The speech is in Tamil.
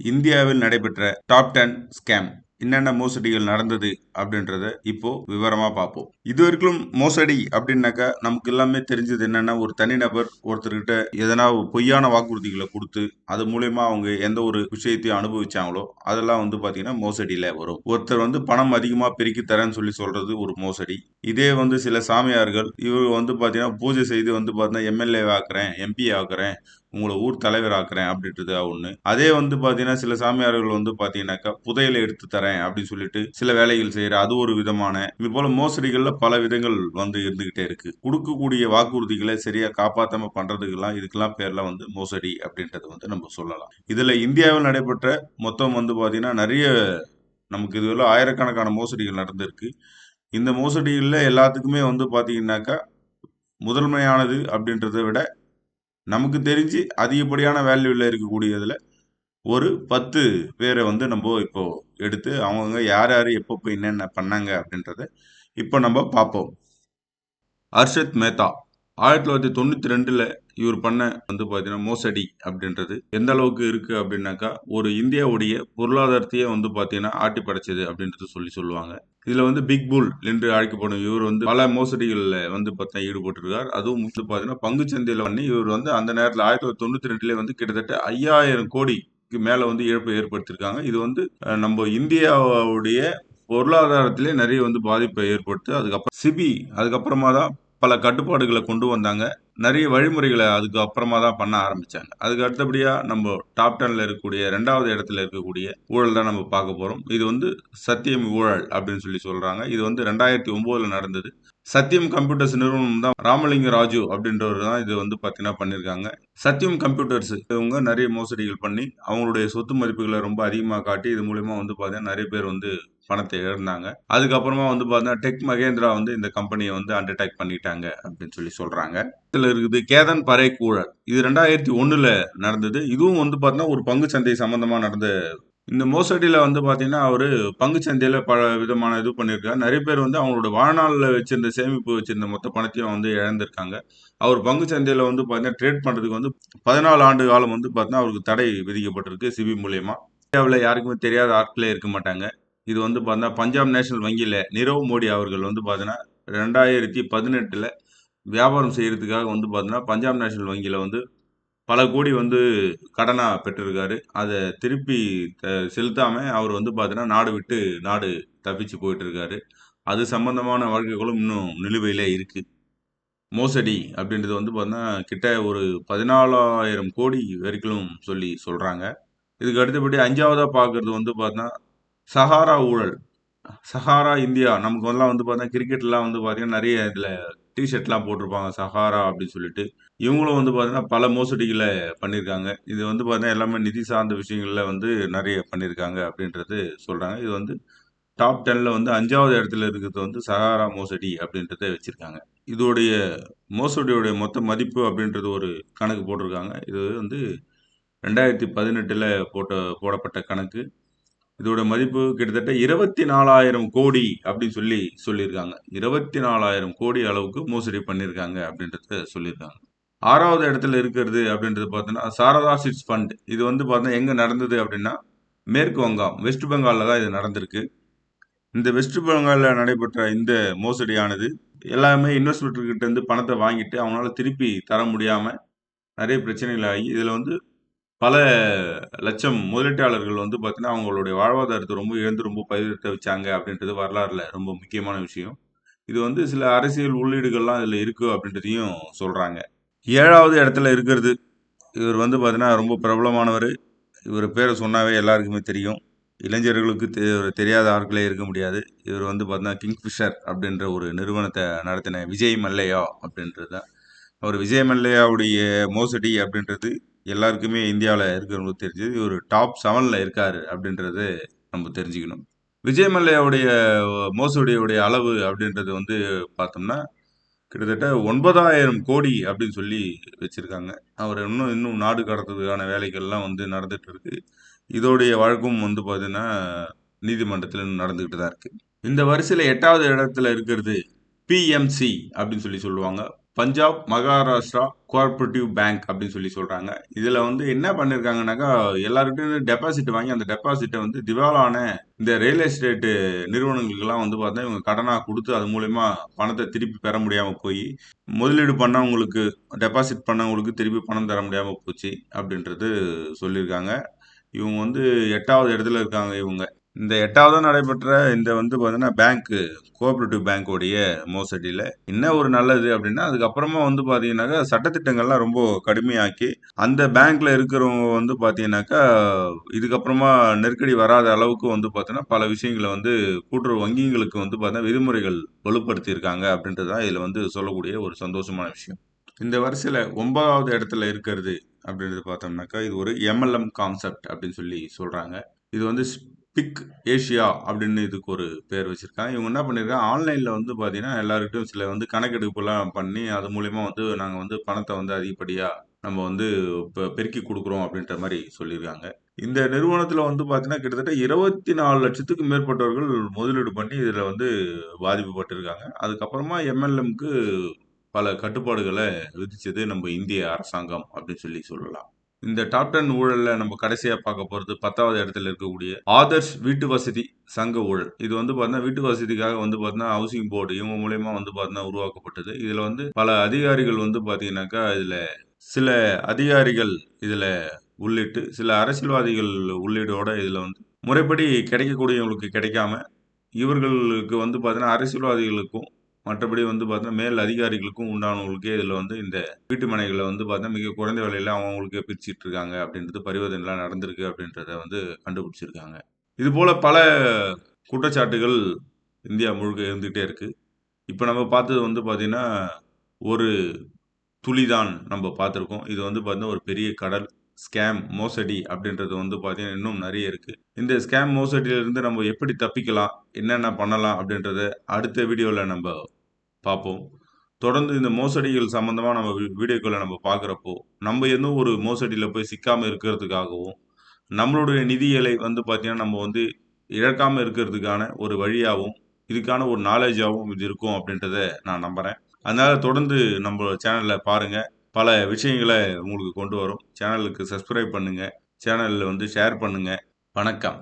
இந்தியாவில் நடைபெற்ற டாப் டென் ஸ்கேம் என்னென்ன மோசடிகள் நடந்தது அப்படின்றத இப்போ விவரமா பார்ப்போம். இது வரைக்கும் மோசடி அப்படின்னாக்கா நமக்கு எல்லாமே தெரிஞ்சது என்னன்னா ஒரு தனிநபர் ஒருத்தர்கிட்ட எதனா பொய்யான வாக்குறுதிகளை கொடுத்து அது மூலயமா அவங்க எந்த ஒரு விஷயத்தையும் அனுபவிச்சாங்களோ அதெல்லாம் வந்து பாத்தீங்கன்னா மோசடியில வரும். ஒருத்தர் வந்து பணம் அதிகமா பெருக்கி தரேன்னு சொல்லி சொல்றது ஒரு மோசடி. இதே வந்து சில சாமியார்கள் இவர் வந்து பாத்தீங்கன்னா பூஜை செய்து வந்து பாத்தீங்கன்னா எம்எல்ஏ ஆக்குறேன் எம்பி ஆக்குறேன் உங்களை ஊர் தலைவர் ஆக்குறேன் அப்படின்றது ஒண்ணு. அதே வந்து பாத்தீங்கன்னா சில சாமியார்கள் வந்து பாத்தீங்கன்னாக்கா புதையலை எடுத்து தரேன் அப்படின்னு சொல்லிட்டு சில வேலைகள் செய்யற அது ஒரு விதமான இது போல மோசடிகள்ல பல விதங்கள் வந்து இருந்துகிட்டே இருக்கு. கொடுக்கக்கூடிய வாக்குறுதிகளை சரியா காப்பாத்தாம பண்றதுக்கெல்லாம் இதுக்கெல்லாம் பேர்ல வந்து மோசடி அப்படின்றது வந்து நம்ம சொல்லலாம். இதுல இந்தியாவில் நடைபெற்ற மொத்தம் வந்து பாத்தீங்கன்னா நிறைய நமக்கு இதுவரை ஆயிரக்கணக்கான மோசடிகள் நடந்திருக்கு. இந்த மோசடிகளில் எல்லாத்துக்குமே வந்து பாத்தீங்கன்னாக்கா முதன்மையானது அப்படின்றத விட நமக்கு தெரிஞ்சு அதிகப்படியான வேல்யூவில் இருக்கக்கூடியதில் ஒரு பத்து பேரை வந்து நம்ம இப்போ எடுத்து அவங்கவுங்க யார் யார் எப்பப்போ என்னென்ன பண்ணாங்க அப்படின்றத இப்போ நம்ம பார்ப்போம். அர்ஷத் மேத்தா. ஆயிரத்தி தொள்ளாயிரத்தி தொண்ணூற்றி ரெண்டில் இவர் பண்ண வந்து பார்த்தீங்கன்னா மோசடி அப்படின்றது. எந்த அளவுக்கு இருக்கு அப்படின்னாக்கா ஒரு இந்தியாவுடைய பொருளாதாரத்தையே வந்து பார்த்தீங்கன்னா ஆட்டி படைச்சது அப்படின்றது சொல்லி சொல்லுவாங்க. இதுல வந்து பிக் புல் என்று அழைக்கப்படும் இவர் வந்து பல மோசடிகளில் வந்து பார்த்தா ஈடுபட்டிருக்கார். அதுவும் வந்து பார்த்தீங்கன்னா பங்கு சந்தையில் பண்ணி இவர் வந்து அந்த நேரத்தில் ஆயிரத்தி தொள்ளாயிரத்தி தொண்ணூற்றி ரெண்டுல வந்து கிட்டத்தட்ட ஐயாயிரம் கோடிக்கு மேல வந்து இழப்பு ஏற்படுத்தியிருக்காங்க. இது வந்து நம்ம இந்தியாவுடைய பொருளாதாரத்திலே நிறைய வந்து பாதிப்பை ஏற்படுத்து அதுக்கப்புறம் சிபி அதுக்கப்புறமா தான் பல கட்டுப்பாடுகளை கொண்டு வந்தாங்க. நிறைய வழிமுறைகளை அதுக்கு அப்புறமா தான் பண்ண ஆரம்பித்தாங்க அதுக்கு அடுத்தபடியாக நம்ம டாப் டெனில் இருக்கக்கூடிய ரெண்டாவது இடத்துல இருக்கக்கூடிய ஊழல் தான் நம்ம பார்க்க போகிறோம் இது வந்து சத்தியம் ஊழல் அப்படின்னு சொல்லி சொல்கிறாங்க இது வந்து ரெண்டாயிரத்தி ஒம்போதில் நடந்தது. சத்தியம் கம்ப்யூட்டர்ஸ் நிறுவனம் தான் ராமலிங்க ராஜு அப்படின்றவர் தான் இது வந்து பார்த்தீங்கன்னா பண்ணியிருக்காங்க. சத்தியம் கம்ப்யூட்டர்ஸ் இவங்க நிறைய மோசடிகள் பண்ணி அவங்களுடைய சொத்து மதிப்புகளை ரொம்ப அதிகமாக காட்டி இது மூலயமா வந்து பார்த்தீங்கன்னா நிறைய பேர் வந்து பணத்தை இழந்தாங்க. அதுக்கப்புறமா வந்து பார்த்தீங்கன்னா டெக் மகேந்திரா வந்து இந்த கம்பெனியை வந்து அண்டர்டேக் பண்ணிட்டாங்க அப்படின்னு சொல்லி சொல்றாங்க. இதுல இருக்குது கேதன் பறை கூழல் இது ரெண்டாயிரத்தி ஒண்ணுல நடந்தது. இதுவும் வந்து பார்த்தீங்கன்னா ஒரு பங்கு சந்தை சம்பந்தமா நடந்த இந்த மோசடியில் வந்து பார்த்தீங்கன்னா அவர் பங்கு சந்தையில் பல விதமான இது பண்ணியிருக்காரு. நிறைய பேர் வந்து அவங்களோட வாழ்நாளில் வச்சிருந்த சேமிப்பு வச்சிருந்த மொத்த பணத்தையும் வந்து இழந்திருக்காங்க. அவர் பங்கு சந்தையில் வந்து பார்த்தீங்கன்னா ட்ரேட் பண்ணுறதுக்கு வந்து பதினாலு ஆண்டு காலம் வந்து பார்த்தீங்கன்னா அவருக்கு தடை விதிக்கப்பட்டிருக்கு சிபி மூலயமா. இந்தியாவில் யாருக்குமே தெரியாத ஆட்களே இருக்க மாட்டாங்க. இது வந்து பார்த்தீங்கன்னா பஞ்சாப் நேஷனல் வங்கியில் நிரவ் மோடி அவர்கள் வந்து பார்த்தீங்கன்னா ரெண்டாயிரத்தி பதினெட்டில் வியாபாரம் செய்கிறதுக்காக வந்து பார்த்தீங்கன்னா பஞ்சாப் நேஷனல் வங்கியில் வந்து பல கோடி வந்து கடனாக பெற்றிருக்காரு. அதை திருப்பி த- செலுத்தாமல் அவர் வந்து பார்த்தீங்கன்னா நாடு விட்டு நாடு தப்பிச்சு போயிட்டு இருக்காரு அது சம்பந்தமான வழக்குகளும் இன்னும் நிலுவையில் இருக்குது மோசடி அப்படின்றது வந்து பார்த்தீங்கன்னா கிட்ட ஒரு பதினாலாயிரம் கோடி வரைக்கும் சொல்லி சொல்கிறாங்க இதுக்கு அடுத்தபடி அஞ்சாவதாக பார்க்குறது வந்து பார்த்தீங்கன்னா சஹாரா ஊழல். சஹாரா இந்தியா நமக்கு எல்லாம் வந்து பார்த்தீங்கன்னா கிரிக்கெட்லாம் வந்து பார்த்தீங்கன்னா நிறைய இதில் டிஷர்ட்லாம் போட்டிருப்பாங்க சஹாரா அப்படின்னு சொல்லிட்டு. இவங்களும் வந்து பார்த்தீங்கன்னா பல மோசடிகளை பண்ணியிருக்காங்க. இது வந்து பார்த்தீங்கன்னா எல்லாமே நிதி சார்ந்த விஷயங்களில் வந்து நிறைய பண்ணியிருக்காங்க அப்படின்றது சொல்கிறாங்க இது வந்து டாப் டெனில் வந்து அஞ்சாவது இடத்துல இருக்கிறது வந்து சஹாரா மோசடி அப்படின்றத வச்சுருக்காங்க. இதோடைய மோசடியோடைய மொத்த மதிப்பு அப்படின்றது ஒரு கணக்கு போட்டிருக்காங்க. இது வந்து ரெண்டாயிரத்தி பதினெட்டில் போட்ட போடப்பட்ட கணக்கு. இதோட மதிப்பு கிட்டத்தட்ட இருபத்தி நாலாயிரம் கோடி அப்படின்னு சொல்லி சொல்லியிருக்காங்க. இருபத்தி நாலாயிரம் கோடி அளவுக்கு மோசடி பண்ணியிருக்காங்க அப்படின்றத சொல்லியிருக்காங்க. ஆறாவது இடத்துல இருக்கிறது அப்படின்றது பார்த்தோன்னா சாரதா சிட்ஸ் ஃபண்ட். இது வந்து பார்த்தா எங்கே நடந்தது அப்படின்னா மேற்கு வங்கம் வெஸ்ட் பெங்காலில் தான் இது நடந்திருக்கு. இந்த வெஸ்ட் பெங்காலில் நடைபெற்ற இந்த மோசடியானது எல்லாமே இன்வெஸ்ட்மெண்ட் இருந்து பணத்தை வாங்கிட்டு அவங்களால திருப்பி தர முடியாமல் நிறைய பிரச்சனைகள் ஆகி இதில் வந்து பல லட்சம் முதலீட்டாளர்கள் வந்து பார்த்தீங்கன்னா அவங்களுடைய வாழ்வாதாரத்தை ரொம்ப இழந்து ரொம்ப பயிர்த்த வச்சாங்க அப்படின்றது வரலாறுல ரொம்ப முக்கியமான விஷயம். இது வந்து சில அரசியல் உள்ளீடுகள்லாம் இதில் இருக்குது அப்படின்றதையும் சொல்கிறாங்க ஏழாவது இடத்துல இருக்கிறது. இவர் வந்து பார்த்தீங்கன்னா ரொம்ப பிரபலமானவர். இவர் பேரை சொன்னாவே எல்லாருக்குமே தெரியும். இளைஞர்களுக்கு தெ- தெரியாத ஆட்களே இருக்க முடியாது. இவர் வந்து பார்த்தீங்கன்னா கிங்ஃபிஷர் அப்படின்ற ஒரு நிறுவனத்தை நடத்தின விஜய் மல்லையா அப்படின்றது தான் அவர் விஜய் மல்லையாவுடைய மோசடி அப்படின்றது எல்லாருக்குமே இந்தியாவில் இருக்கிறவங்களுக்கு தெரிஞ்சது இவர் டாப் செவனில் இருக்கார் அப்படின்றது நம்ம தெரிஞ்சுக்கணும். விஜய் மல்லையாவுடைய மோசடியுடைய அளவு அப்படின்றது வந்து பார்த்தோம்னா கிட்டத்தட்ட ஒன்பதாயிரம் கோடி அப்படின்னு சொல்லி வச்சிருக்காங்க. அவர் இன்னும் இன்னும் நாடு கடத்துறதுக்கான வேலைகள்லாம் வந்து நடந்துட்டு இருக்கு. இதோடைய வழக்கும் வந்து பார்த்தீங்கன்னா நீதிமன்றத்தில் நடந்துக்கிட்டு தான் இருக்கு. இந்த வரிசையில் எட்டாவது இடத்துல இருக்கிறது பிஎம்சி அப்படின்னு சொல்லி சொல்லுவாங்க. பஞ்சாப் மகாராஷ்டிரா கோஆப்ரேட்டிவ் பேங்க் அப்படின்னு சொல்லி சொல்கிறாங்க இதில் வந்து என்ன பண்ணியிருக்காங்கனாக்கா எல்லாருக்கிட்டையும் டெபாசிட் வாங்கி அந்த டெபாசிட்டை வந்து திவாலான இந்த ரியல் எஸ்டேட்டு நிறுவனங்களுக்கெல்லாம் வந்து பார்த்தா இவங்க கடனாக கொடுத்து அது மூலயமா பணத்தை திருப்பி பெற முடியாமல் போய் முதலீடு பண்ணவங்களுக்கு டெபாசிட் பண்ணவங்களுக்கு திருப்பி பணம் தர முடியாமல் போச்சு அப்படின்றது சொல்லியிருக்காங்க. இவங்க வந்து எட்டாவது இடத்துல இருக்காங்க இவங்க. இந்த எட்டாவதாக நடைபெற்ற இந்த வந்து பார்த்தீங்கன்னா பேங்க்கு கோஆப்ரேட்டிவ் பேங்க்கோடைய மோசடியில் என்ன ஒரு நல்லது அப்படின்னா அதுக்கப்புறமா வந்து பார்த்தீங்கன்னாக்கா சட்டத்திட்டங்கள்லாம் ரொம்ப கடுமையாக்கி அந்த பேங்க்கில் இருக்கிறவங்க வந்து பார்த்தீங்கன்னாக்கா இதுக்கப்புறமா நெருக்கடி வராத அளவுக்கு வந்து பார்த்தீங்கன்னா பல விஷயங்களை வந்து கூட்டுறவு வங்கிங்களுக்கு வந்து பார்த்தீங்கன்னா விதிமுறைகள் வலுப்படுத்தியிருக்காங்க அப்படின்றது தான் இதில் வந்து சொல்லக்கூடிய ஒரு சந்தோஷமான விஷயம். இந்த வரிசையில் ஒன்பதாவது இடத்துல இருக்கிறது அப்படின்றது பார்த்தோம்னாக்கா இது ஒரு எம்எல்எம் கான்செப்ட் அப்படின்னு சொல்லி சொல்கிறாங்க இது வந்து பிக் ஏஷியா அப்படின்னு இதுக்கு ஒரு பேர் வச்சுருக்காங்க. இவங்க என்ன பண்ணியிருக்காங்க ஆன்லைனில் வந்து பார்த்தீங்கன்னா எல்லாருக்கிட்டையும் சில வந்து கணக்கெடுப்புலாம் பண்ணி அது மூலிமா வந்து நாங்கள் வந்து பணத்தை வந்து அதிகப்படியாக நம்ம வந்து இப்போ பெருக்கி கொடுக்குறோம் அப்படின்ற மாதிரி சொல்லியிருக்காங்க. இந்த நிறுவனத்தில் வந்து பார்த்தீங்கன்னா கிட்டத்தட்ட இருபத்தி நாலு லட்சத்துக்கு மேற்பட்டவர்கள் முதலீடு பண்ணி இதில் வந்து பாதிக்கப்பட்டிருக்காங்க அதுக்கப்புறமா எம்எல்எம்க்கு பல கட்டுப்பாடுகளை விதிச்சது நம்ம இந்திய அரசாங்கம் அப்படின்னு சொல்லி சொல்லலாம். இந்த டாப் டென் ஊழல்ல நம்ம கடைசியா பார்க்க போறது பத்தாவது இடத்துல இருக்கக்கூடிய ஆதர்ஷ் வீட்டு வசதி சங்க ஊழல். இது வந்து பார்த்தீங்கன்னா வீட்டு வசதிக்காக வந்து பார்த்தீங்கன்னா ஹவுசிங் போர்டு இவங்க மூலயமா வந்து பார்த்தீங்கன்னா உருவாக்கப்பட்டது. இதுல வந்து பல அதிகாரிகள் வந்து பார்த்தீங்கன்னாக்கா இதுல சில அதிகாரிகள் இதுல உள்ளிட்டு சில அரசியல்வாதிகள் உள்ளீடோட இதுல வந்து முறைப்படி கிடைக்கக்கூடியவங்களுக்கு கிடைக்காம இவர்களுக்கு வந்து பார்த்தீங்கன்னா அரசியல்வாதிகளுக்கும் மற்றபடி வந்து பார்த்தீங்கன்னா மேல் அதிகாரிகளுக்கும் உண்டானவங்களுக்கே இதில் வந்து இந்த வீட்டு மனைகளை வந்து பார்த்தீங்கன்னா மிக குறைந்த விலையில அவங்களுக்கே பிரிச்சுட்டு இருக்காங்க அப்படின்றது பரிவர்த்தனைலாம் நடந்திருக்கு அப்படின்றத வந்து கண்டுபிடிச்சிருக்காங்க. இது போல பல குற்றச்சாட்டுகள் இந்தியா முழுக்க இருந்துகிட்டே இருக்கு. இப்போ நம்ம பார்த்தது வந்து பார்த்தீங்கன்னா ஒரு துளிதான் நம்ம பார்த்துருக்கோம். இது வந்து பார்த்தீங்கன்னா ஒரு பெரிய கடல் ஸ்கேம் மோசடி அப்படின்றது வந்து பார்த்தீங்கன்னா இன்னும் நிறைய இருக்குது இந்த ஸ்கேம் மோசடியிலிருந்து நம்ம எப்படி தப்பிக்கலாம் என்னென்ன பண்ணலாம் அப்படின்றத அடுத்த வீடியோவில் நம்ம பார்ப்போம். தொடர்ந்து இந்த மோசடிகள் சம்மந்தமாக நம்ம வீடியோக்களை நம்ம பார்க்குறப்போ நம்ம எதுவும் ஒரு மோசடியில் போய் சிக்காமல் இருக்கிறதுக்காகவும் நம்மளுடைய நிதிகளை வந்து பார்த்திங்கன்னா நம்ம வந்து இழக்காமல் இருக்கிறதுக்கான ஒரு வழியாகவும் இதுக்கான ஒரு நாலேஜாகவும் இது இருக்கும் அப்படின்றத நான் நம்புகிறேன் அதனால் தொடர்ந்து நம்ம சேனலில் பாருங்கள் பல விஷயங்களை உங்களுக்கு கொண்டு வரும். சேனலுக்கு சப்ஸ்கிரைப் பண்ணுங்கள் சேனலில் வந்து ஷேர் பண்ணுங்கள் வணக்கம்.